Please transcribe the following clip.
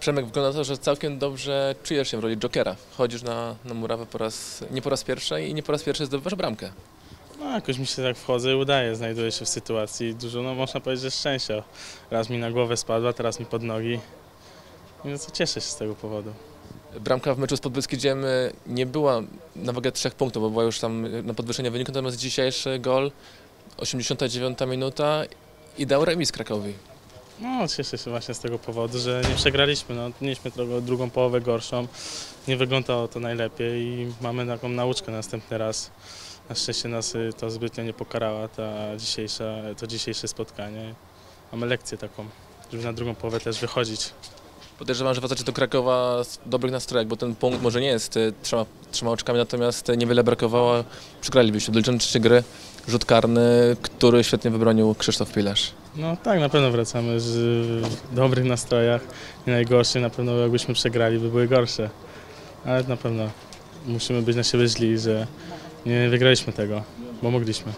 Przemek, wygląda to, że całkiem dobrze czujesz się w roli Jokera. Chodzisz na, na murawę po raz, nie po raz pierwszy i nie po raz pierwszy zdobywasz bramkę. No jakoś mi się tak wchodzę i udaje, znajduję się w sytuacji dużo, no można powiedzieć, że szczęścia. Raz mi na głowę spadła, teraz mi pod nogi. No co cieszę się z tego powodu. Bramka w meczu z Podbeskidziem nie była na wagę trzech punktów, bo była już tam na podwyższenie wyniku, natomiast dzisiejszy gol, 89 minuta i dał remis Krakowi. No cieszę się właśnie z tego powodu, że nie przegraliśmy. No, mieliśmy drugą połowę gorszą, nie wyglądało to najlepiej i mamy taką nauczkę następny raz. Na szczęście nas y, to zbytnio nie pokarała ta dzisiejsza, to dzisiejsze spotkanie. Mamy lekcję taką, żeby na drugą połowę też wychodzić. Podejrzewam, że wracacie do Krakowa z dobrych nastrojach, bo ten punkt może nie jest y, trzema, trzema oczkami, natomiast niewiele brakowało. Przegralibyście, doliczone trzy gry, rzut karny, który świetnie wybronił Krzysztof Pilarz. No tak, na pewno wracamy z, w dobrych nastrojach, nie najgorszych. Na pewno jakbyśmy przegrali, by były gorsze. Ale na pewno musimy być na siebie źli, że nie wygraliśmy tego, bo mogliśmy.